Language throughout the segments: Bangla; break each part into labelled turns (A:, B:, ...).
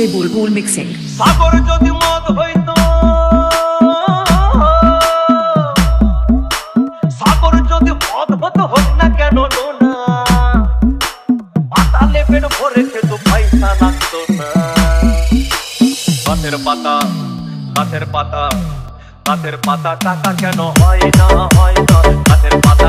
A: DJ Bulbul Mixing.
B: সাগর যদি মদ হইতো, সাগর যদি না কেন ভরে পয়সা লাগতো না। গাছের পাতা গাছের পাতা গাছের পাতা টাকা কেন হয় না হয় না? গাছের পাতা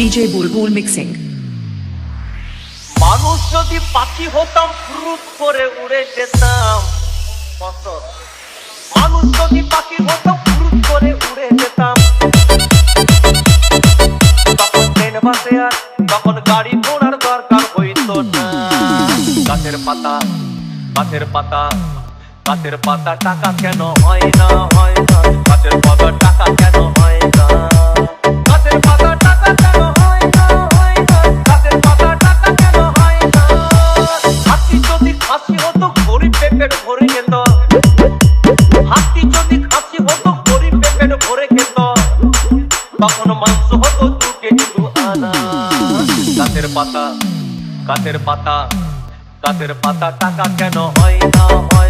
A: DJ Bulbul Mixing.
B: মানুষ যদি পাখি হতাম ফুরুত করে উড়ে যেতাম। মানুষ যদি পাখি হতাম ফুরুত করে উড়ে যেতাম। তখন ট্রেন, বাসে আর তখন গাড়ি ঘোড়ার দরকার হইতো না। গাছের পাতা গাছের পাতা গাছের পাতা টাকা কেন হয় না হয় না। গাছের পাতা টাকা কেন হয় না? তখন মাংস হতো আনা। গাছের পাতা গাছের পাতা গাছের পাতা টাকা কেন হয় না হয়?